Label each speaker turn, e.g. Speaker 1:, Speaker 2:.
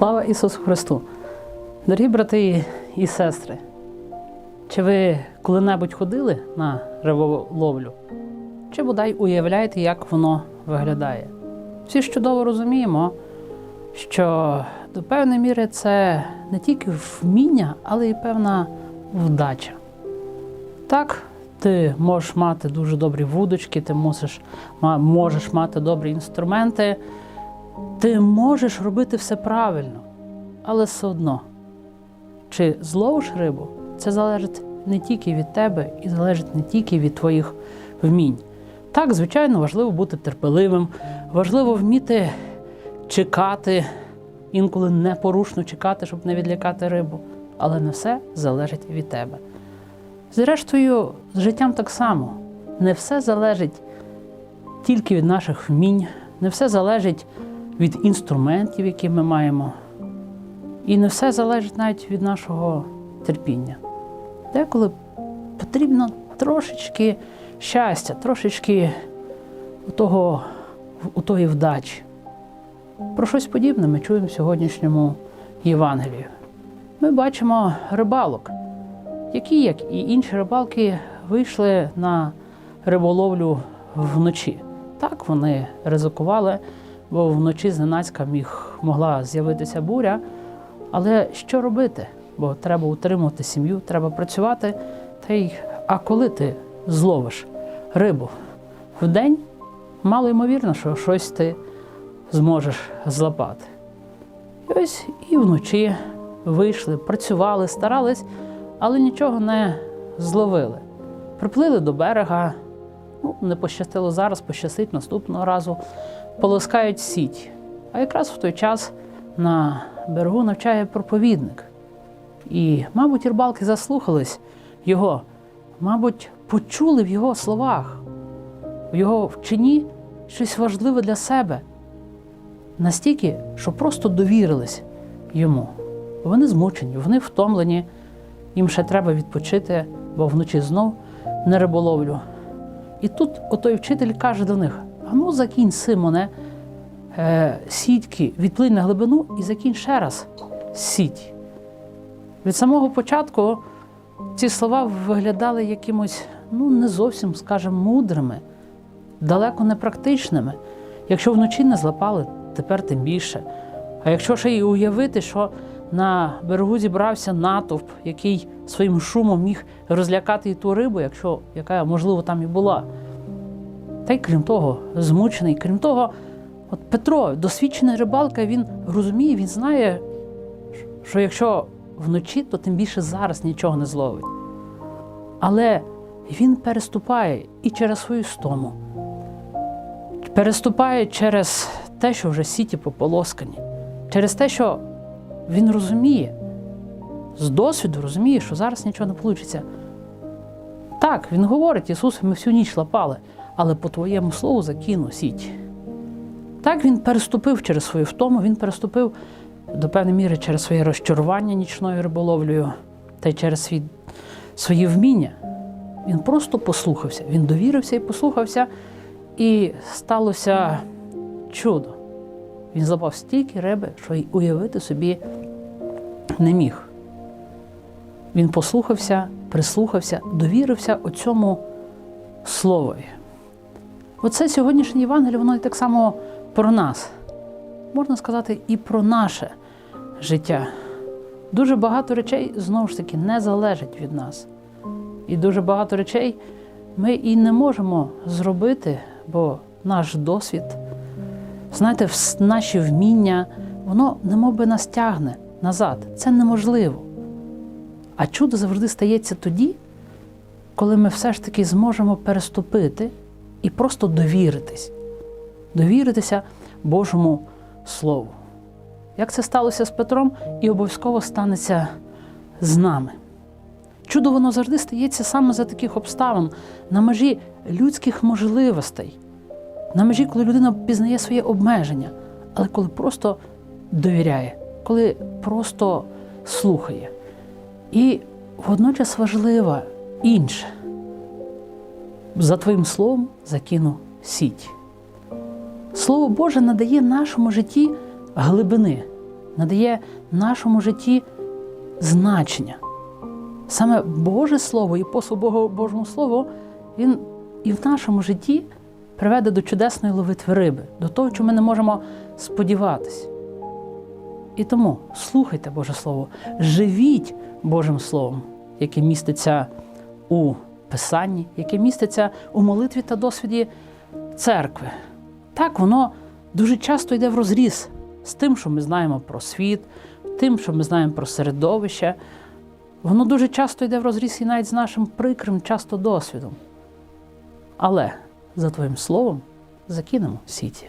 Speaker 1: Слава Ісусу Христу! Дорогі брати і сестри, чи ви коли-небудь ходили на риболовлю? Чи бодай уявляєте, як воно виглядає? Всі чудово розуміємо, що до певної міри це не тільки вміння, але й певна вдача. Так, ти можеш мати дуже добрі вудочки, ти мусиш, можеш мати добрі інструменти, ти можеш робити все правильно, але все одно, чи зловиш рибу, це залежить не тільки від тебе і залежить не тільки від твоїх вмінь. Так, звичайно, важливо бути терпеливим, важливо вміти чекати, інколи непорушно чекати, щоб не відлякати рибу. Але не все залежить від тебе. Зрештою, з життям так само. Не все залежить тільки від наших вмінь, не все залежить від інструментів, які ми маємо. І не все залежить навіть від нашого терпіння. Деколи потрібно трошечки щастя, трошечки у того, у тої вдачі. Про щось подібне ми чуємо в сьогоднішньому Євангелії. Ми бачимо рибалок, які, як і інші рибалки, вийшли на риболовлю вночі. Так вони ризикували, бо вночі зненацька міг могла з'явитися буря. Але що робити? Бо треба утримувати сім'ю, треба працювати. Та й а коли ти зловиш рибу вдень, мало ймовірно, що щось ти зможеш злапати. І ось і вночі вийшли, працювали, старались, але нічого не зловили. Приплили до берега, ну, не пощастило зараз, пощастить наступного разу, полоскають сіть. А якраз в той час на берегу навчає проповідник. І, мабуть, рибалки заслухались його, мабуть, почули в його словах, в його вчині щось важливе для себе. Настільки, що просто довірились йому. Вони змучені, вони втомлені, їм ще треба відпочити, бо вночі знов не риболовлю. І тут отой вчитель каже до них: а ну закінь, Симоне, е, сітки, відплинь на глибину і закінь ще раз сіть. Від самого початку ці слова виглядали якимось, ну, не зовсім, скажімо, мудрими, далеко не практичними. Якщо вночі не злапали, тепер тим більше. А якщо ще й уявити, що на берегу зібрався натовп, який своїм шумом міг розлякати і ту рибу, якщо яка можливо там і була. Та й крім того, змучений. Крім того, от Петро, досвідчений рибалка, він розуміє, він знає, що якщо вночі, то тим більше зараз нічого не зловить. Але він переступає і через свою стому, переступає через те, що вже сіті пополоскані, через те, що він розуміє, з досвіду розуміє, що зараз нічого не вийде. Так, він говорить, Ісус, ми всю ніч лапали, але по твоєму слову закину сіть. Так він переступив через свою втому, він переступив до певної міри через своє розчарування нічною риболовлею та й через свій, свої вміння. Він просто послухався, він довірився і послухався, і сталося чудо. Він злапав стільки риби, що й уявити собі не міг. Він послухався, прислухався, довірився оцьому словові. Оце сьогоднішнє Євангеліє, воно і так само про нас. Можна сказати, і про наше життя. Дуже багато речей, знову ж таки, не залежать від нас. І дуже багато речей ми і не можемо зробити, бо наш досвід, знаєте, наші вміння, воно немов би нас тягне назад. Це неможливо. А чудо завжди стається тоді, коли ми все ж таки зможемо переступити і просто довіритись, довіритися Божому Слову. Як це сталося з Петром, і обов'язково станеться з нами. Чудо воно завжди стається саме за таких обставин, на межі людських можливостей, на межі, коли людина пізнає своє обмеження, але коли просто довіряє, коли просто слухає. І водночас важливо інше. За твоїм словом закину сіть. Слово Боже надає нашому житті глибини. надає нашому житті значення. Саме Боже Слово і послуг Богу- Божому Слову, він і в нашому житті приведе до чудесної ловитви риби, до того, що ми не можемо сподіватись. І тому слухайте Боже Слово, живіть Божим Словом, яке міститься у Писанні, яке міститься у молитві та досвіді церкви. Так, воно дуже часто йде в розріз з тим, що ми знаємо про світ, тим, що ми знаємо про середовище. Воно дуже часто йде в розріз і навіть з нашим прикрим, часто досвідом. Але за твоїм словом закинемо сіті.